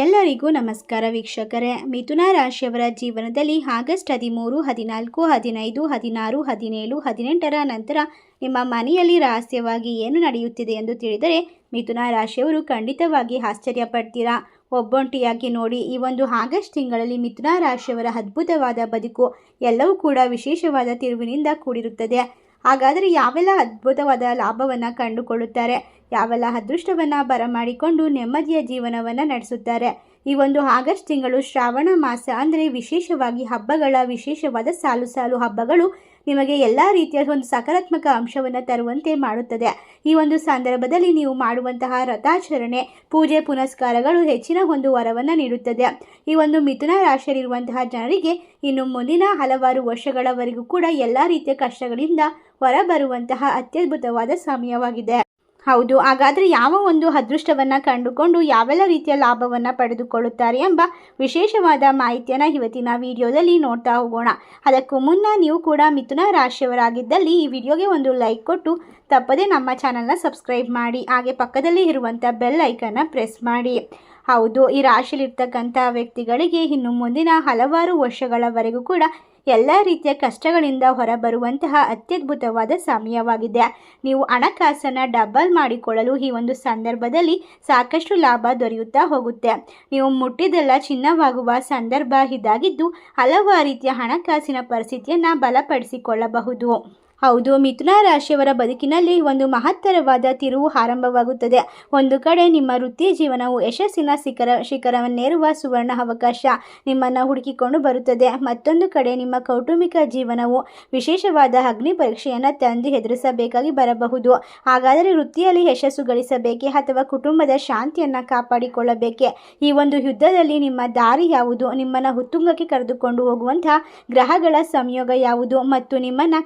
ಎಲ್ಲರಿಗೂ ನಮಸ್ಕಾರ ವೀಕ್ಷಕರೇ. ಮಿಥುನ ರಾಶಿಯವರ ಜೀವನದಲ್ಲಿ ಆಗಸ್ಟ್ ಹದಿಮೂರು, ಹದಿನಾಲ್ಕು, ಹದಿನೈದು, ಹದಿನಾರು, ಹದಿನೇಳು, ಹದಿನೆಂಟರ ನಂತರ ನಿಮ್ಮ ಮನೆಯಲ್ಲಿ ರಹಸ್ಯವಾಗಿ ಏನು ನಡೆಯುತ್ತಿದೆ ಎಂದು ತಿಳಿದರೆ ಮಿಥುನ ರಾಶಿಯವರು ಖಂಡಿತವಾಗಿ ಆಶ್ಚರ್ಯ ಪಡ್ತೀರಾ ಒಬ್ಬೊಂಟಿಯಾಗಿ ನೋಡಿ, ಈ ಒಂದು ಆಗಸ್ಟ್ ತಿಂಗಳಲ್ಲಿ ಮಿಥುನ ರಾಶಿಯವರ ಅದ್ಭುತವಾದ ಬದುಕು ಎಲ್ಲವೂ ಕೂಡ ವಿಶೇಷವಾದ ತಿರುವಿನಿಂದ ಕೂಡಿರುತ್ತದೆ. ಹಾಗಾದರೆ ಯಾವೆಲ್ಲ ಅದ್ಭುತವಾದ ಲಾಭವನ್ನು ಕಂಡುಕೊಳ್ಳುತ್ತಾರೆ? ಯಾವೆಲ್ಲ ಅದೃಷ್ಟವನ್ನು ಬರಮಾಡಿಕೊಂಡು ನೆಮ್ಮದಿಯ ಜೀವನವನ್ನು ನಡೆಸುತ್ತಾರೆ. ಈ ಒಂದು ಆಗಸ್ಟ್ ತಿಂಗಳು ಶ್ರಾವಣ ಮಾಸ ಅಂದರೆ ವಿಶೇಷವಾಗಿ ಹಬ್ಬಗಳ ವಿಶೇಷವಾದ ಸಾಲು ಸಾಲು ಹಬ್ಬಗಳು ನಿಮಗೆ ಎಲ್ಲ ರೀತಿಯ ಒಂದು ಸಕಾರಾತ್ಮಕ ಅಂಶವನ್ನು ತರುವಂತೆ ಮಾಡುತ್ತದೆ. ಈ ಒಂದು ಸಂದರ್ಭದಲ್ಲಿ ನೀವು ಮಾಡುವಂತಹ ರಥಾಚರಣೆ ಪೂಜೆ ಪುನಸ್ಕಾರಗಳು ಹೆಚ್ಚಿನ ಒಂದು ವರವನ್ನು ನೀಡುತ್ತದೆ. ಈ ಒಂದು ಮಿಥುನ ರಾಶಿಯಲ್ಲಿರುವಂತಹ ಜನರಿಗೆ ಇನ್ನು ಮುಂದಿನ ಹಲವಾರು ವರ್ಷಗಳವರೆಗೂ ಕೂಡ ಎಲ್ಲ ರೀತಿಯ ಕಷ್ಟಗಳಿಂದ ಹೊರಬರುವಂತಹ ಅತ್ಯದ್ಭುತವಾದ ಸಮಯವಾಗಿದೆ. ಹೌದು, ಹಾಗಾದರೆ ಯಾವ ಒಂದು ಅದೃಷ್ಟವನ್ನು ಕಂಡುಕೊಂಡು ಯಾವೆಲ್ಲ ರೀತಿಯ ಲಾಭವನ್ನು ಪಡೆದುಕೊಳ್ಳುತ್ತಾರೆ ಎಂಬ ವಿಶೇಷವಾದ ಮಾಹಿತಿಯನ್ನು ಇವತ್ತಿನ ವಿಡಿಯೋದಲ್ಲಿ ನೋಡ್ತಾ ಹೋಗೋಣ. ಅದಕ್ಕೂ ಮುನ್ನ ನೀವು ಕೂಡ ಮಿಥುನ ರಾಶಿಯವರಾಗಿದ್ದಲ್ಲಿ ಈ ವಿಡಿಯೋಗೆ ಒಂದು ಲೈಕ್ ಕೊಟ್ಟು ತಪ್ಪದೇ ನಮ್ಮ ಚಾನಲ್ನ ಸಬ್ಸ್ಕ್ರೈಬ್ ಮಾಡಿ, ಹಾಗೆ ಪಕ್ಕದಲ್ಲಿ ಇರುವಂಥ ಬೆಲ್ ಐಕನ್ನ ಪ್ರೆಸ್ ಮಾಡಿ. ಹೌದು, ಈ ರಾಶಿಯಲ್ಲಿರ್ತಕ್ಕಂಥ ವ್ಯಕ್ತಿಗಳಿಗೆ ಇನ್ನು ಮುಂದಿನ ಹಲವಾರು ವರ್ಷಗಳವರೆಗೂ ಕೂಡ ಎಲ್ಲ ರೀತಿಯ ಕಷ್ಟಗಳಿಂದ ಹೊರಬರುವಂತಹ ಅತ್ಯದ್ಭುತವಾದ ಸಮಯವಾಗಿದೆ. ನೀವು ಹಣಕಾಸನ್ನು ಡಬಲ್ ಮಾಡಿಕೊಳ್ಳಲು ಈ ಒಂದು ಸಂದರ್ಭದಲ್ಲಿ ಸಾಕಷ್ಟು ಲಾಭ ದೊರೆಯುತ್ತಾ ಹೋಗುತ್ತೆ. ನೀವು ಮುಟ್ಟಿದೆಲ್ಲ ಚಿನ್ನವಾಗುವ ಸಂದರ್ಭ ಇದಾಗಿದ್ದು ಹಲವಾರು ರೀತಿಯ ಹಣಕಾಸಿನ ಪರಿಸ್ಥಿತಿಯನ್ನು ಬಲಪಡಿಸಿಕೊಳ್ಳಬಹುದು. ಹೌದು, ಮಿಥುನ ರಾಶಿಯವರ ಬದುಕಿನಲ್ಲಿ ಒಂದು ಮಹತ್ತರವಾದ ತಿರುವು ಆರಂಭವಾಗುತ್ತದೆ. ಒಂದು ಕಡೆ ನಿಮ್ಮ ವೃತ್ತಿ ಜೀವನವು ಯಶಸ್ಸಿನ ಶಿಖರ, ಶಿಖರವನ್ನೇರುವ ಸುವರ್ಣ ಅವಕಾಶ ನಿಮ್ಮನ್ನು ಹುಡುಕಿಕೊಂಡು ಬರುತ್ತದೆ. ಮತ್ತೊಂದು ಕಡೆ ನಿಮ್ಮ ಕೌಟುಂಬಿಕ ಜೀವನವು ವಿಶೇಷವಾದ ಅಗ್ನಿ ಪರೀಕ್ಷೆಯನ್ನು ತಂದು ಎದುರಿಸಬೇಕಾಗಿ ಬರಬಹುದು. ಹಾಗಾದರೆ ವೃತ್ತಿಯಲ್ಲಿ ಯಶಸ್ಸು ಗಳಿಸಬೇಕೆ ಅಥವಾ ಕುಟುಂಬದ ಶಾಂತಿಯನ್ನು ಕಾಪಾಡಿಕೊಳ್ಳಬೇಕೆ? ಈ ಒಂದು ಯುದ್ಧದಲ್ಲಿ ನಿಮ್ಮ ದಾರಿ ಯಾವುದು? ನಿಮ್ಮನ್ನು ಉತ್ತುಂಗಕ್ಕೆ ಕರೆದುಕೊಂಡು ಹೋಗುವಂತಹ ಗ್ರಹಗಳ ಸಂಯೋಗ ಯಾವುದು? ಮತ್ತು ನಿಮ್ಮನ್ನು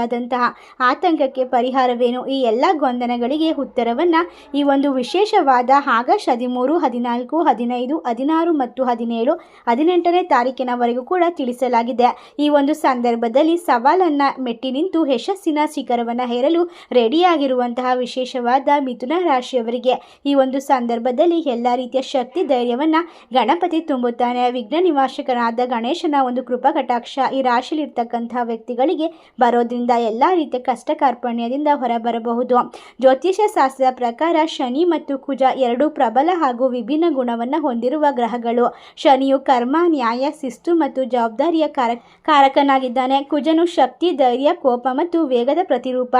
ಕಾಡಬಹುದಾದಂತಹ ಆತಂಕಕ್ಕೆ ಪರಿಹಾರವೇನು? ಈ ಎಲ್ಲ ಗೊಂದಲಗಳಿಗೆ ಉತ್ತರವನ್ನು ಈ ಒಂದು ವಿಶೇಷವಾದ ಆಗಸ್ಟ್ ಹದಿಮೂರು, ಹದಿನಾಲ್ಕು, ಹದಿನೈದು, ಹದಿನಾರು ಮತ್ತು ಹದಿನೇಳು, ಹದಿನೆಂಟನೇ ತಾರೀಕಿನವರೆಗೂ ಕೂಡ ತಿಳಿಸಲಾಗಿದೆ. ಈ ಒಂದು ಸಂದರ್ಭದಲ್ಲಿ ಸವಾಲನ್ನು ಮೆಟ್ಟಿ ನಿಂತು ಯಶಸ್ಸಿನ ಶಿಖರವನ್ನು ಹೇರಲು ರೆಡಿಯಾಗಿರುವಂತಹ ವಿಶೇಷವಾದ ಮಿಥುನ ರಾಶಿಯವರಿಗೆ ಈ ಒಂದು ಸಂದರ್ಭದಲ್ಲಿ ಎಲ್ಲ ರೀತಿಯ ಶಕ್ತಿ, ಧೈರ್ಯವನ್ನು ಗಣಪತಿ ತುಂಬುತ್ತಾನೆ. ವಿಘ್ನ ನಿವಾಸಕನಾದ ಗಣೇಶನ ಒಂದು ಕೃಪಾ ಕಟಾಕ್ಷ ಈ ರಾಶಿಯಲ್ಲಿರ್ತಕ್ಕಂತಹ ವ್ಯಕ್ತಿಗಳಿಗೆ ಬರೋದ್ರಿಂದ ಎಲ್ಲ ರೀತಿಯ ಕಷ್ಟ ಕಾರ್ಪಣ್ಯದಿಂದ ಹೊರಬರಬಹುದು. ಜ್ಯೋತಿಷ್ಯ ಶಾಸ್ತ್ರದ ಪ್ರಕಾರ ಶನಿ ಮತ್ತು ಕುಜ ಎರಡು ಪ್ರಬಲ ಹಾಗೂ ವಿಭಿನ್ನ ಗುಣವನ್ನು ಹೊಂದಿರುವ ಗ್ರಹಗಳು. ಶನಿಯು ಕರ್ಮ, ನ್ಯಾಯ, ಶಿಸ್ತು ಮತ್ತು ಜವಾಬ್ದಾರಿಯ ಕಾರ ಕಾರಕನಾಗಿದ್ದಾನೆ. ಕುಜನು ಶಕ್ತಿ, ಧೈರ್ಯ, ಕೋಪ ಮತ್ತು ವೇಗದ ಪ್ರತಿರೂಪ.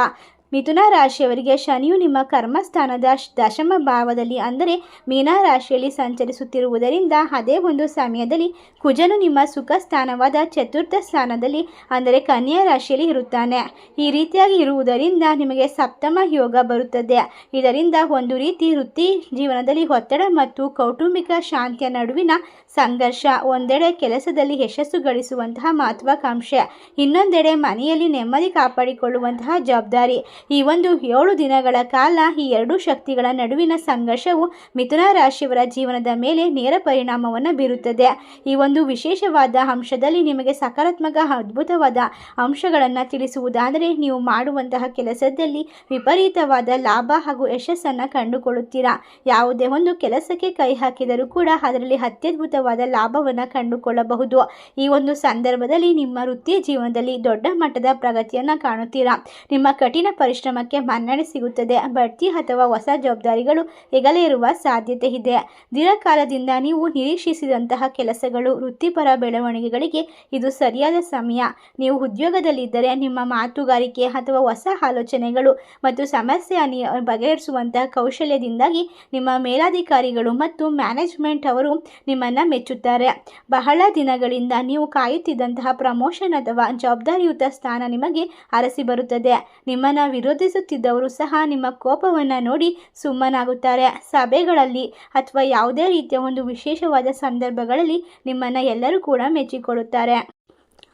ಮಿಥುನ ರಾಶಿಯವರಿಗೆ ಶನಿಯು ನಿಮ್ಮ ಕರ್ಮಸ್ಥಾನದ ದಶಮ ಭಾವದಲ್ಲಿ, ಅಂದರೆ ಮೀನ ರಾಶಿಯಲ್ಲಿ ಸಂಚರಿಸುತ್ತಿರುವುದರಿಂದ ಅದೇ ಒಂದು ಸಮಯದಲ್ಲಿ ಕುಜನು ನಿಮ್ಮ ಸುಖ ಸ್ಥಾನವಾದ ಚತುರ್ಥ ಸ್ಥಾನದಲ್ಲಿ, ಅಂದರೆ ಕನ್ಯಾ ರಾಶಿಯಲ್ಲಿ ಇರುತ್ತಾನೆ. ಈ ರೀತಿಯಾಗಿ ಇರುವುದರಿಂದ ನಿಮಗೆ ಸಪ್ತಮ ಯೋಗ ಬರುತ್ತದೆ. ಇದರಿಂದ ಒಂದು ರೀತಿ ವೃತ್ತಿ ಜೀವನದಲ್ಲಿ ಒತ್ತಡ ಮತ್ತು ಕೌಟುಂಬಿಕ ಶಾಂತಿಯ ನಡುವಿನ ಸಂಘರ್ಷ, ಒಂದೆಡೆ ಕೆಲಸದಲ್ಲಿ ಯಶಸ್ಸು ಗಳಿಸುವಂತಹ ಮಹತ್ವಾಕಾಂಕ್ಷೆ, ಇನ್ನೊಂದೆಡೆ ಮನೆಯಲ್ಲಿ ನೆಮ್ಮದಿ ಕಾಪಾಡಿಕೊಳ್ಳುವಂತಹ ಜವಾಬ್ದಾರಿ. ಈ ಒಂದು ಏಳು ದಿನಗಳ ಕಾಲ ಈ ಎರಡು ಶಕ್ತಿಗಳ ನಡುವಿನ ಸಂಘರ್ಷವು ಮಿಥುನ ರಾಶಿಯವರ ಜೀವನದ ಮೇಲೆ ನೇರ ಪರಿಣಾಮವನ್ನು ಬೀರುತ್ತದೆ. ಈ ಒಂದು ವಿಶೇಷವಾದ ಅಂಶದಲ್ಲಿ ನಿಮಗೆ ಸಕಾರಾತ್ಮಕ, ಅದ್ಭುತವಾದ ಅಂಶಗಳನ್ನು ತಿಳಿಸುವುದಾದರೆ ನೀವು ಮಾಡುವಂತಹ ಕೆಲಸದಲ್ಲಿ ವಿಪರೀತವಾದ ಲಾಭ ಹಾಗೂ ಯಶಸ್ಸನ್ನು ಕಂಡುಕೊಳ್ಳುತ್ತೀರಾ? ಯಾವುದೇ ಒಂದು ಕೆಲಸಕ್ಕೆ ಕೈ ಹಾಕಿದರೂ ಕೂಡ ಅದರಲ್ಲಿ ಅತ್ಯದ್ಭುತವಾದ ಲಾಭವನ್ನು ಕಂಡುಕೊಳ್ಳಬಹುದು. ಈ ಒಂದು ಸಂದರ್ಭದಲ್ಲಿ ನಿಮ್ಮ ವೃತ್ತಿ ಜೀವನದಲ್ಲಿ ದೊಡ್ಡ ಮಟ್ಟದ ಪ್ರಗತಿಯನ್ನು ಕಾಣುತ್ತೀರಾ? ನಿಮ್ಮ ಕಠಿಣ ಪರಿಶ್ರಮಕ್ಕೆ ಮನ್ನಣೆ ಸಿಗುತ್ತದೆ. ಬಡ್ತಿ ಅಥವಾ ಹೊಸ ಜವಾಬ್ದಾರಿಗಳು ಹೆಗಲೇ ಇರುವ ಸಾಧ್ಯತೆ ಇದೆ. ದೀರ್ಘಕಾಲದಿಂದ ನೀವು ನಿರೀಕ್ಷಿಸಿದಂತಹ ಕೆಲಸಗಳು, ವೃತ್ತಿಪರ ಬೆಳವಣಿಗೆಗಳಿಗೆ ಇದು ಸರಿಯಾದ ಸಮಯ. ನೀವು ಉದ್ಯೋಗದಲ್ಲಿದ್ದರೆ ನಿಮ್ಮ ಮಾತುಗಾರಿಕೆ ಅಥವಾ ಹೊಸ ಆಲೋಚನೆಗಳು ಮತ್ತು ಸಮಸ್ಯೆ ಬಗೆಹರಿಸುವಂತಹ ಕೌಶಲ್ಯದಿಂದಾಗಿ ನಿಮ್ಮ ಮೇಲಾಧಿಕಾರಿಗಳು ಮತ್ತು ಮ್ಯಾನೇಜ್ಮೆಂಟ್ ಅವರು ನಿಮ್ಮನ್ನು ಮೆಚ್ಚುತ್ತಾರೆ. ಬಹಳ ದಿನಗಳಿಂದ ನೀವು ಕಾಯುತ್ತಿದ್ದಂತಹ ಪ್ರಮೋಷನ್ ಅಥವಾ ಜವಾಬ್ದಾರಿಯುತ ಸ್ಥಾನ ನಿಮಗೆ ಅರಸಿ ಬರುತ್ತದೆ. ನಿಮ್ಮನ್ನು ವಿರೋಧಿಸುತ್ತಿದ್ದವರು ಸಹ ನಿಮ್ಮ ಕೋಪವನ್ನು ನೋಡಿ ಸುಮ್ಮನಾಗುತ್ತಾರೆ. ಸಭೆಗಳಲ್ಲಿ ಅಥವಾ ಯಾವುದೇ ರೀತಿಯ ಒಂದು ವಿಶೇಷವಾದ ಸಂದರ್ಭಗಳಲ್ಲಿ ನಿಮ್ಮನ್ನು ಎಲ್ಲರೂ ಕೂಡ ಮೆಚ್ಚಿಕೊಳ್ಳುತ್ತಾರೆ.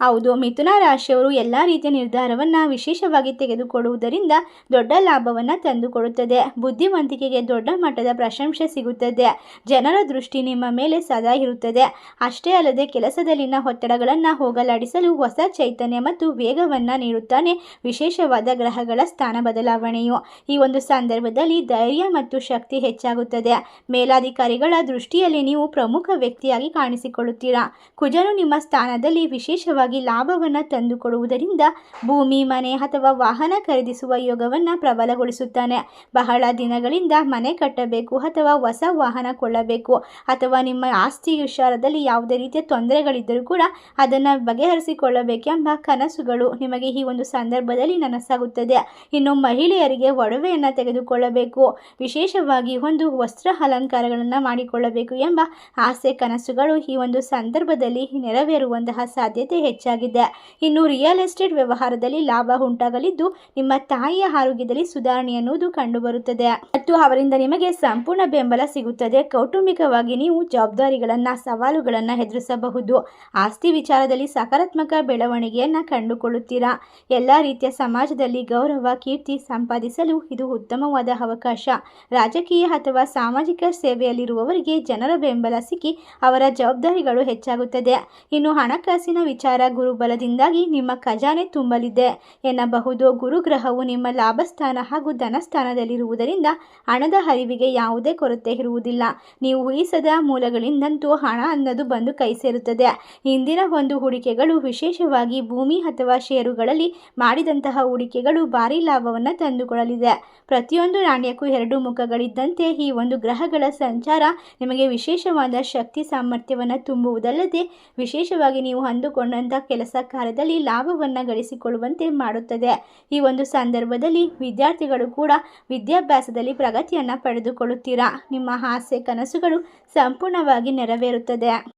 ಹೌದು, ಮಿಥುನ ರಾಶಿಯವರು ಎಲ್ಲ ರೀತಿಯ ನಿರ್ಧಾರವನ್ನು ವಿಶೇಷವಾಗಿ ತೆಗೆದುಕೊಳ್ಳುವುದರಿಂದ ದೊಡ್ಡ ಲಾಭವನ್ನು ತಂದುಕೊಡುತ್ತದೆ. ಬುದ್ಧಿವಂತಿಕೆಗೆ ದೊಡ್ಡ ಮಟ್ಟದ ಪ್ರಶಂಸೆ ಸಿಗುತ್ತದೆ. ಜನರ ದೃಷ್ಟಿ ನಿಮ್ಮ ಮೇಲೆ ಸದಾ ಇರುತ್ತದೆ. ಅಷ್ಟೇ ಅಲ್ಲದೆ ಕೆಲಸದಲ್ಲಿನ ಒತ್ತಡಗಳನ್ನು ಹೋಗಲಾಡಿಸಲು ಹೊಸ ಚೈತನ್ಯ ಮತ್ತು ವೇಗವನ್ನು ನೀಡುತ್ತಾನೆ. ವಿಶೇಷವಾದ ಗ್ರಹಗಳ ಸ್ಥಾನ ಬದಲಾವಣೆಯು ಈ ಒಂದು ಸಂದರ್ಭದಲ್ಲಿ ಧೈರ್ಯ ಮತ್ತು ಶಕ್ತಿ ಹೆಚ್ಚಾಗುತ್ತದೆ. ಮೇಲಾಧಿಕಾರಿಗಳ ದೃಷ್ಟಿಯಲ್ಲಿ ನೀವು ಪ್ರಮುಖ ವ್ಯಕ್ತಿಯಾಗಿ ಕಾಣಿಸಿಕೊಳ್ಳುತ್ತೀರಾ? ಕುಜನು ನಿಮ್ಮ ಸ್ಥಾನದಲ್ಲಿ ವಿಶೇಷವಾಗಿ ಲಾಭವನ್ನು ತಂದುಕೊಡುವುದರಿಂದ ಭೂಮಿ, ಮನೆ ಅಥವಾ ವಾಹನ ಖರೀದಿಸುವ ಯೋಗವನ್ನು ಪ್ರಬಲಗೊಳಿಸುತ್ತಾನೆ. ಬಹಳ ದಿನಗಳಿಂದ ಮನೆ ಕಟ್ಟಬೇಕು ಅಥವಾ ಹೊಸ ವಾಹನ ಕೊಳ್ಳಬೇಕು ಅಥವಾ ನಿಮ್ಮ ಆಸ್ತಿ ವಿಚಾರದಲ್ಲಿ ಯಾವುದೇ ರೀತಿಯ ತೊಂದರೆಗಳಿದ್ದರೂ ಕೂಡ ಅದನ್ನು ಬಗೆಹರಿಸಿಕೊಳ್ಳಬೇಕೆಂಬ ಕನಸುಗಳು ನಿಮಗೆ ಈ ಒಂದು ಸಂದರ್ಭದಲ್ಲಿ ನನಸಾಗುತ್ತದೆ. ಇನ್ನು ಮಹಿಳೆಯರಿಗೆ ಒಡವೆಯನ್ನು ತೆಗೆದುಕೊಳ್ಳಬೇಕು, ವಿಶೇಷವಾಗಿ ಒಂದು ವಸ್ತ್ರ ಅಲಂಕಾರಗಳನ್ನು ಮಾಡಿಕೊಳ್ಳಬೇಕು ಎಂಬ ಆಸೆ, ಕನಸುಗಳು ಈ ಒಂದು ಸಂದರ್ಭದಲ್ಲಿ ನೆರವೇರುವಂತಹ ಸಾಧ್ಯತೆ ಹೆಚ್ಚಾಗಿದೆ. ಇನ್ನು ರಿಯಲ್ ಎಸ್ಟೇಟ್ ವ್ಯವಹಾರದಲ್ಲಿ ಲಾಭ ಉಂಟಾಗಲಿದ್ದು, ನಿಮ್ಮ ತಾಯಿಯ ಆರೋಗ್ಯದಲ್ಲಿ ಸುಧಾರಣೆ ಅನ್ನುವುದು ಕಂಡುಬರುತ್ತದೆ. ಮತ್ತು ಅವರಿಂದ ನಿಮಗೆ ಸಂಪೂರ್ಣ ಬೆಂಬಲ ಸಿಗುತ್ತದೆ. ಕೌಟುಂಬಿಕವಾಗಿ ನೀವು ಜವಾಬ್ದಾರಿಗಳನ್ನು, ಸವಾಲುಗಳನ್ನು ಎದುರಿಸಬಹುದು. ಆಸ್ತಿ ವಿಚಾರದಲ್ಲಿ ಸಕಾರಾತ್ಮಕ ಬೆಳವಣಿಗೆಯನ್ನು ಕಂಡುಕೊಳ್ಳುತ್ತೀರಾ? ಎಲ್ಲ ರೀತಿಯ ಸಮಾಜದಲ್ಲಿ ಗೌರವ, ಕೀರ್ತಿ ಸಂಪಾದಿಸಲು ಇದು ಉತ್ತಮವಾದ ಅವಕಾಶ. ರಾಜಕೀಯ ಅಥವಾ ಸಾಮಾಜಿಕ ಸೇವೆಯಲ್ಲಿರುವವರಿಗೆ ಜನರ ಬೆಂಬಲ ಸಿಕ್ಕಿ ಅವರ ಜವಾಬ್ದಾರಿಗಳು ಹೆಚ್ಚಾಗುತ್ತದೆ. ಇನ್ನು ಹಣಕಾಸಿನ ವಿಚಾರ ಗುರುಬಲದಿಂದಾಗಿ ನಿಮ್ಮ ಖಜಾನೆ ತುಂಬಲಿದೆ ಎನ್ನಬಹುದು ಗುರುಗ್ರಹವು ನಿಮ್ಮ ಲಾಭಸ್ಥಾನ ಹಾಗೂ ಧನಸ್ಥಾನದಲ್ಲಿರುವುದರಿಂದ ಹಣದ ಹರಿವಿಗೆ ಯಾವುದೇ ಕೊರತೆ ಇರುವುದಿಲ್ಲ. ನೀವು ಉಳಿಸದ ಮೂಲಗಳಿಂದಂತೂ ಹಣ ಅನ್ನೋದು ಬಂದು ಕೈ ಸೇರುತ್ತದೆ. ಇಂದಿನ ಒಂದು ಹೂಡಿಕೆಗಳು ವಿಶೇಷವಾಗಿ ಭೂಮಿ ಅಥವಾ ಷೇರುಗಳಲ್ಲಿ ಮಾಡಿದಂತಹ ಹೂಡಿಕೆಗಳು ಭಾರಿ ಲಾಭವನ್ನು ತಂದುಕೊಳ್ಳಲಿದೆ ಪ್ರತಿಯೊಂದು ನಾಣ್ಯಕ್ಕೂ ಎರಡು ಮುಖಗಳಿದ್ದಂತೆ ಈ ಒಂದು ಗ್ರಹಗಳ ಸಂಚಾರ ನಿಮಗೆ ವಿಶೇಷವಾದ ಶಕ್ತಿ ಸಾಮರ್ಥ್ಯವನ್ನು ತುಂಬುವುದಲ್ಲದೆ ವಿಶೇಷವಾಗಿ ನೀವು ಅಂದುಕೊಂಡಂಥ ಕೆಲಸ ಕಾರ್ಯದಲ್ಲಿ ಲಾಭವನ್ನು ಗಳಿಸಿಕೊಳ್ಳುವಂತೆ ಮಾಡುತ್ತದೆ. ಈ ಒಂದು ಸಂದರ್ಭದಲ್ಲಿ ವಿದ್ಯಾರ್ಥಿಗಳು ಕೂಡ ವಿದ್ಯಾಭ್ಯಾಸದಲ್ಲಿ ಪ್ರಗತಿಯನ್ನು ಪಡೆದುಕೊಳ್ಳುತ್ತೀರಾ? ನಿಮ್ಮ ಆಸೆ, ಕನಸುಗಳು ಸಂಪೂರ್ಣವಾಗಿ ನೆರವೇರುತ್ತದೆ.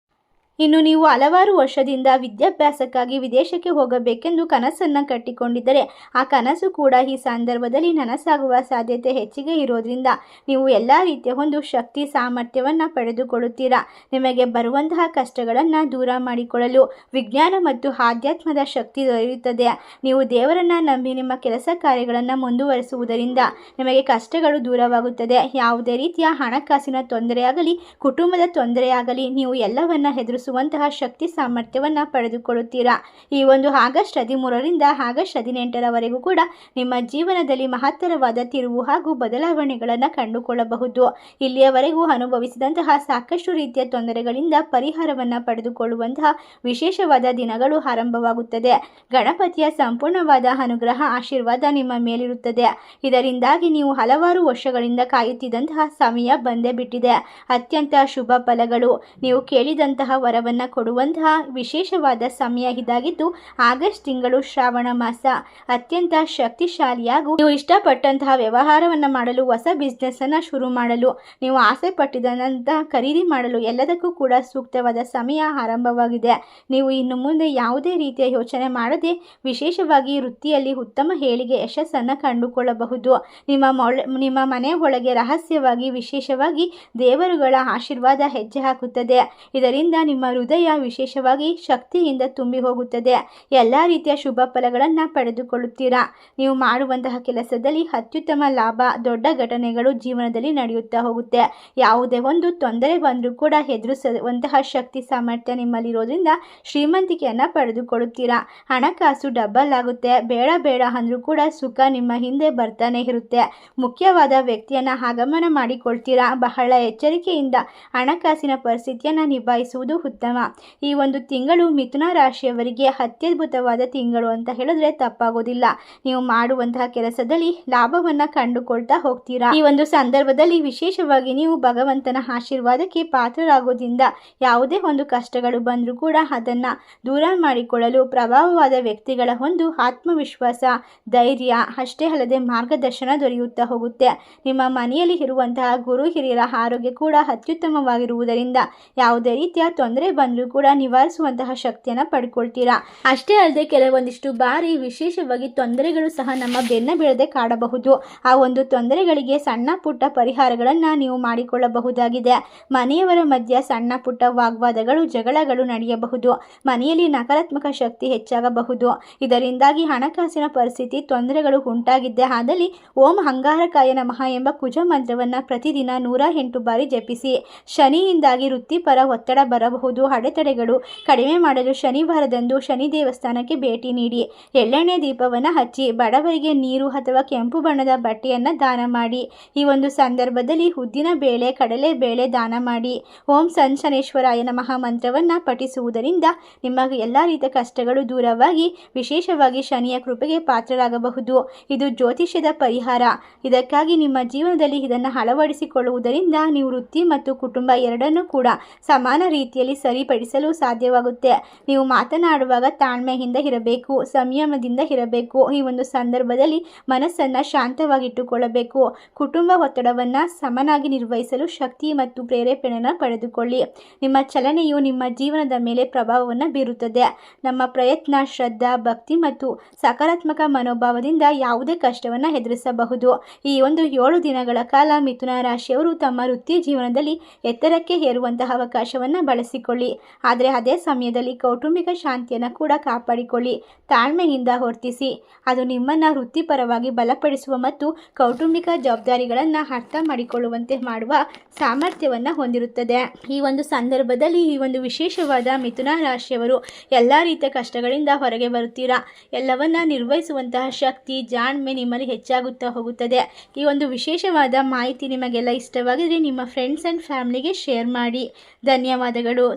ಇನ್ನು ನೀವು ಹಲವಾರು ವರ್ಷದಿಂದ ವಿದ್ಯಾಭ್ಯಾಸಕ್ಕಾಗಿ ವಿದೇಶಕ್ಕೆ ಹೋಗಬೇಕೆಂದು ಕನಸನ್ನು ಕಟ್ಟಿಕೊಂಡಿದ್ದರೆ ಆ ಕನಸು ಕೂಡ ಈ ಸಂದರ್ಭದಲ್ಲಿ ನನಸಾಗುವ ಸಾಧ್ಯತೆ ಹೆಚ್ಚಿಗೆ ಇರೋದ್ರಿಂದ ನೀವು ಎಲ್ಲ ರೀತಿಯ ಒಂದು ಶಕ್ತಿ ಸಾಮರ್ಥ್ಯವನ್ನು ಪಡೆದುಕೊಳ್ಳುತ್ತೀರಾ? ನಿಮಗೆ ಬರುವಂತಹ ಕಷ್ಟಗಳನ್ನು ದೂರ ಮಾಡಿಕೊಳ್ಳಲು ವಿಜ್ಞಾನ ಮತ್ತು ಆಧ್ಯಾತ್ಮದ ಶಕ್ತಿ ದೊರೆಯುತ್ತದೆ. ನೀವು ದೇವರನ್ನು ನಂಬಿ ನಿಮ್ಮ ಕೆಲಸ ಕಾರ್ಯಗಳನ್ನು ಮುಂದುವರಿಸುವುದರಿಂದ ನಿಮಗೆ ಕಷ್ಟಗಳು ದೂರವಾಗುತ್ತದೆ. ಯಾವುದೇ ರೀತಿಯ ಹಣಕಾಸಿನ ತೊಂದರೆಯಾಗಲಿ, ಕುಟುಂಬದ ತೊಂದರೆಯಾಗಲಿ ನೀವು ಎಲ್ಲವನ್ನ ಎದುರಿಸುವಂತಹ ಶಕ್ತಿ ಸಾಮರ್ಥ್ಯವನ್ನು ಪಡೆದುಕೊಳ್ಳುತ್ತೀರಾ? ಈ ಒಂದು ಆಗಸ್ಟ್ ಹದಿಮೂರರಿಂದ ಆಗಸ್ಟ್ ಹದಿನೆಂಟರವರೆಗೂ ಕೂಡ ನಿಮ್ಮ ಜೀವನದಲ್ಲಿ ಮಹತ್ತರವಾದ ತಿರುವು ಹಾಗೂ ಬದಲಾವಣೆಗಳನ್ನು ಕಂಡುಕೊಳ್ಳಬಹುದು. ಇಲ್ಲಿಯವರೆಗೂ ಅನುಭವಿಸಿದಂತಹ ಸಾಕಷ್ಟು ರೀತಿಯ ತೊಂದರೆಗಳಿಂದ ಪರಿಹಾರವನ್ನು ಪಡೆದುಕೊಳ್ಳುವಂತಹ ವಿಶೇಷವಾದ ದಿನಗಳು ಆರಂಭವಾಗುತ್ತದೆ. ಗಣಪತಿಯ ಸಂಪೂರ್ಣವಾದ ಅನುಗ್ರಹ, ಆಶೀರ್ವಾದ ನಿಮ್ಮ ಮೇಲಿರುತ್ತದೆ. ಇದರಿಂದಾಗಿ ನೀವು ಹಲವಾರು ವರ್ಷಗಳಿಂದ ಕಾಯುತ್ತಿದ್ದಂತಹ ಸಮಯ ಬಂದೇ ಬಿಟ್ಟಿದೆ. ಅತ್ಯಂತ ಶುಭ ಫಲಗಳು. ನೀವು ಕೇಳಿದಂತಹ ವರವನ್ನು ಕೊಡುವಂತಹ ವಿಶೇಷವಾದ ಸಮಯ ಇದಾಗಿದ್ದು, ಆಗಸ್ಟ್ ತಿಂಗಳು ಶ್ರಾವಣ ಮಾಸ. ಅತ್ಯಂತ ಶಕ್ತಿಶಾಲಿಯಾಗೂ ನೀವು ಇಷ್ಟಪಟ್ಟಂತಹ ವ್ಯವಹಾರವನ್ನು ಮಾಡಲು, ಹೊಸ ಬಿಸ್ನೆಸ್ ಅನ್ನ ಶುರು ಮಾಡಲು, ನೀವು ಆಸೆ ಪಟ್ಟಿದಂತಹ ಖರೀದಿ ಮಾಡಲು ಎಲ್ಲದಕ್ಕೂ ಕೂಡ ಸೂಕ್ತವಾದ ಸಮಯ ಆರಂಭವಾಗಿದೆ. ನೀವು ಇನ್ನು ಮುಂದೆ ಯಾವುದೇ ರೀತಿಯ ಯೋಚನೆ ಮಾಡದೆ, ವಿಶೇಷವಾಗಿ ವೃತ್ತಿಯಲ್ಲಿ ಉತ್ತಮ ಹೇಳಿಗೆ, ಯಶಸ್ಸನ್ನು ಕಂಡುಕೊಳ್ಳಬಹುದು. ನಿಮ್ಮ ಮೊಳೆ ನಿಮ್ಮ ಮನೆ ಒಳಗೆ ರಹಸ್ಯವಾಗಿ, ವಿಶೇಷವಾಗಿ ದೇವರುಗಳ ಆಶೀರ್ವಾದ ಹೆಜ್ಜೆ ಹಾಕುತ್ತದೆ. ಇದರಿಂದ ನಿಮ್ಮ ಹೃದಯ ವಿಶೇಷವಾಗಿ ಶಕ್ತಿಯಿಂದ ತುಂಬಿ ಹೋಗುತ್ತದೆ. ಎಲ್ಲ ರೀತಿಯ ಶುಭ ಫಲಗಳನ್ನು ಪಡೆದುಕೊಳ್ಳುತ್ತೀರಾ? ನೀವು ಮಾಡುವಂತಹ ಕೆಲಸದಲ್ಲಿ ಅತ್ಯುತ್ತಮ ಲಾಭ, ದೊಡ್ಡ ಘಟನೆಗಳು ಜೀವನದಲ್ಲಿ ನಡೆಯುತ್ತಾ ಹೋಗುತ್ತೆ. ಯಾವುದೇ ಒಂದು ತೊಂದರೆ ಬಂದರೂ ಕೂಡ ಎದುರಿಸುವಂತಹ ಶಕ್ತಿ ಸಾಮರ್ಥ್ಯ ನಿಮ್ಮಲ್ಲಿರೋದ್ರಿಂದ ಶ್ರೀಮಂತಿಕೆಯನ್ನು ಪಡೆದುಕೊಳ್ಳುತ್ತೀರಾ? ಹಣಕಾಸು ಡಬಲ್ ಆಗುತ್ತೆ. ಬೇಡ ಬೇಡ ಅಂದರೂ ಕೂಡ ಸುಖ ನಿಮ್ಮ ಹಿಂದೆ ಬರ್ತಾನೆ ಇರುತ್ತೆ. ಮುಖ್ಯವಾದ ವ್ಯಕ್ತಿಯನ್ನು ಆಗಮನ ಮಾಡಿಕೊಳ್ತೀರಾ? ಬಹಳ ಎಚ್ಚರಿಕೆಯಿಂದ ಹಣಕಾಸಿನ ಪರಿಸ್ಥಿತಿಯನ್ನು ನಿಭಾಯಿಸುವುದು ಉತ್ತಮ ಈ ಒಂದು ತಿಂಗಳು ಮಿಥುನ ರಾಶಿಯವರಿಗೆ ಅತ್ಯದ್ಭುತವಾದ ತಿಂಗಳು ಅಂತ ಹೇಳಿದ್ರೆ ತಪ್ಪಾಗೋದಿಲ್ಲ. ನೀವು ಮಾಡುವಂತಹ ಕೆಲಸದಲ್ಲಿ ಲಾಭವನ್ನು ಕಂಡುಕೊಳ್ತಾ ಹೋಗ್ತೀರಾ? ಈ ಒಂದು ಸಂದರ್ಭದಲ್ಲಿ ವಿಶೇಷವಾಗಿ ನೀವು ಭಗವಂತನ ಆಶೀರ್ವಾದಕ್ಕೆ ಪಾತ್ರರಾಗೋದ್ರಿಂದ ಯಾವುದೇ ಒಂದು ಕಷ್ಟಗಳು ಬಂದರೂ ಕೂಡ ಅದನ್ನು ದೂರ ಮಾಡಿಕೊಳ್ಳಲು ಪ್ರಭಾವವಾದ ವ್ಯಕ್ತಿಗಳ ಒಂದು ಆತ್ಮವಿಶ್ವಾಸ, ಧೈರ್ಯ ಅಷ್ಟೇ ಅಲ್ಲದೆ ಮಾರ್ಗದರ್ಶನ ದೊರೆಯುತ್ತಾ ಹೋಗುತ್ತೆ. ನಿಮ್ಮ ಮನೆಯಲ್ಲಿ ಇರುವಂತಹ ಗುರು ಹಿರಿಯರ ಆರೋಗ್ಯ ಕೂಡ ಅತ್ಯುತ್ತಮವಾಗಿರುವುದರಿಂದ ಯಾವುದೇ ರೀತಿಯ ತೊಂದರೆ ತೊಂದರೆ ಬಂದರೂ ಕೂಡ ನಿವಾರಿಸುವಂತಹ ಶಕ್ತಿಯನ್ನು ಪಡ್ಕೊಳ್ತೀರಾ? ಅಷ್ಟೇ ಅಲ್ಲದೆ ಕೆಲವೊಂದಿಷ್ಟು ಬಾರಿ ವಿಶೇಷವಾಗಿ ತೊಂದರೆಗಳು ಸಹ ನಮ್ಮ ಬೆನ್ನ ಬೀಳದೆ ಕಾಡಬಹುದು. ಆ ಒಂದು ತೊಂದರೆಗಳಿಗೆ ಸಣ್ಣ ಪುಟ್ಟ ಪರಿಹಾರಗಳನ್ನು ನೀವು ಮಾಡಿಕೊಳ್ಳಬಹುದಾಗಿದೆ. ಮನೆಯವರ ಮಧ್ಯ ಸಣ್ಣ ಪುಟ್ಟ ವಾಗ್ವಾದಗಳು, ಜಗಳಗಳು ನಡೆಯಬಹುದು. ಮನೆಯಲ್ಲಿ ನಕಾರಾತ್ಮಕ ಶಕ್ತಿ ಹೆಚ್ಚಾಗಬಹುದು. ಇದರಿಂದಾಗಿ ಹಣಕಾಸಿನ ಪರಿಸ್ಥಿತಿ ತೊಂದರೆಗಳು ಉಂಟಾಗಿದ್ದೆ ಆದಲ್ಲಿ ಓಂ ಹಂಗಾರಕಾಯ ನಮಃ ಎಂಬ ಕುಜ ಮಂತ್ರವನ್ನು ಪ್ರತಿದಿನ ನೂರ ಎಂಟು ಬಾರಿ ಜಪಿಸಿ. ಶನಿಯಿಂದಾಗಿ ವೃತ್ತಿಪರ ಒತ್ತಡ ಬರಬಹುದು. ಅಡೆತಡೆಗಳು ಕಡಿಮೆ ಮಾಡಲು ಶನಿವಾರದಂದು ಶನಿ ದೇವಸ್ಥಾನಕ್ಕೆ ಭೇಟಿ ನೀಡಿ. ಎಳ್ಳೆಣ್ಣೆ ದೀಪವನ್ನು ಹಚ್ಚಿ ಬಡವರಿಗೆ ನೀರು ಅಥವಾ ಕೆಂಪು ಬಣ್ಣದ ಬಟ್ಟೆಯನ್ನು ದಾನ ಮಾಡಿ. ಈ ಒಂದು ಸಂದರ್ಭದಲ್ಲಿ ಉದ್ದಿನ ಬೇಳೆ, ಕಡಲೆ ಬೇಳೆ ದಾನ ಮಾಡಿ. ಓಂ ಸಂಶನೇಶ್ವರಾಯ ನಮಃ ಪಠಿಸುವುದರಿಂದ ನಿಮಗೆ ಎಲ್ಲ ರೀತಿಯ ಕಷ್ಟಗಳು ದೂರವಾಗಿ ವಿಶೇಷವಾಗಿ ಶನಿಯ ಕೃಪೆಗೆ ಪಾತ್ರರಾಗಬಹುದು. ಇದು ಜ್ಯೋತಿಷ್ಯದ ಪರಿಹಾರ. ಇದಕ್ಕಾಗಿ ನಿಮ್ಮ ಜೀವನದಲ್ಲಿ ಇದನ್ನು ಅಳವಡಿಸಿಕೊಳ್ಳುವುದರಿಂದ ನೀವು ವೃತ್ತಿ ಮತ್ತು ಕುಟುಂಬ ಎರಡನ್ನೂ ಕೂಡ ಸಮಾನ ರೀತಿಯಲ್ಲಿ ಸರಿಪಡಿಸಲು ಸಾಧ್ಯವಾಗುತ್ತೆ. ನೀವು ಮಾತನಾಡುವಾಗ ತಾಳ್ಮೆಯಿಂದ ಇರಬೇಕು, ಸಂಯಮದಿಂದ ಇರಬೇಕು. ಈ ಒಂದು ಸಂದರ್ಭದಲ್ಲಿ ಮನಸ್ಸನ್ನು ಶಾಂತವಾಗಿಟ್ಟುಕೊಳ್ಳಬೇಕು. ಕುಟುಂಬ ಒತ್ತಡವನ್ನು ಸಮನಾಗಿ ನಿರ್ವಹಿಸಲು ಶಕ್ತಿ ಮತ್ತು ಪ್ರೇರೇಪಣೆಯನ್ನು ಪಡೆದುಕೊಳ್ಳಿ. ನಿಮ್ಮ ಚಲನೆಯು ನಿಮ್ಮ ಜೀವನದ ಮೇಲೆ ಪ್ರಭಾವವನ್ನು ಬೀರುತ್ತದೆ. ನಮ್ಮ ಪ್ರಯತ್ನ, ಶ್ರದ್ಧಾ, ಭಕ್ತಿ ಮತ್ತು ಸಕಾರಾತ್ಮಕ ಮನೋಭಾವದಿಂದ ಯಾವುದೇ ಕಷ್ಟವನ್ನು ಎದುರಿಸಬಹುದು. ಈ ಒಂದು ಏಳು ದಿನಗಳ ಕಾಲ ಮಿಥುನ ರಾಶಿಯವರು ತಮ್ಮ ವೃತ್ತಿ ಜೀವನದಲ್ಲಿ ಎತ್ತರಕ್ಕೆ ಏರುವಂತಹ ಅವಕಾಶವನ್ನು ಬಳಸಿಕೊಳ್ಳಿ ಆದರೆ ಅದೇ ಸಮಯದಲ್ಲಿ ಕೌಟುಂಬಿಕ ಶಾಂತಿಯನ್ನು ಕೂಡ ಕಾಪಾಡಿಕೊಳ್ಳಿ. ತಾಳ್ಮೆಯಿಂದ ವರ್ತಿಸಿ. ಅದು ನಿಮ್ಮನ್ನು ವೃತ್ತಿಪರವಾಗಿ ಬಲಪಡಿಸುವ ಮತ್ತು ಕೌಟುಂಬಿಕ ಜವಾಬ್ದಾರಿಗಳನ್ನು ಅರ್ಥ ಮಾಡಿಕೊಳ್ಳುವಂತೆ ಮಾಡುವ ಸಾಮರ್ಥ್ಯವನ್ನು ಹೊಂದಿರುತ್ತದೆ. ಈ ಒಂದು ಸಂದರ್ಭದಲ್ಲಿ ಈ ಒಂದು ವಿಶೇಷವಾದ ಮಿಥುನ ರಾಶಿಯವರು ಎಲ್ಲ ರೀತಿಯ ಕಷ್ಟಗಳಿಂದ ಹೊರಗೆ ಬರುತ್ತೀರಾ? ಎಲ್ಲವನ್ನ ನಿರ್ವಹಿಸುವಂತಹ ಶಕ್ತಿ, ಜಾಣ್ಮೆ ನಿಮ್ಮಲ್ಲಿ ಹೆಚ್ಚಾಗುತ್ತಾ ಹೋಗುತ್ತದೆ. ಈ ಒಂದು ವಿಶೇಷವಾದ ಮಾಹಿತಿ ನಿಮಗೆಲ್ಲ ಇಷ್ಟವಾಗಿದ್ರೆ ನಿಮ್ಮ ಫ್ರೆಂಡ್ಸ್ ಆ್ಯಂಡ್ ಫ್ಯಾಮ್ಲಿಗೆ ಶೇರ್ ಮಾಡಿ. ಧನ್ಯವಾದಗಳು.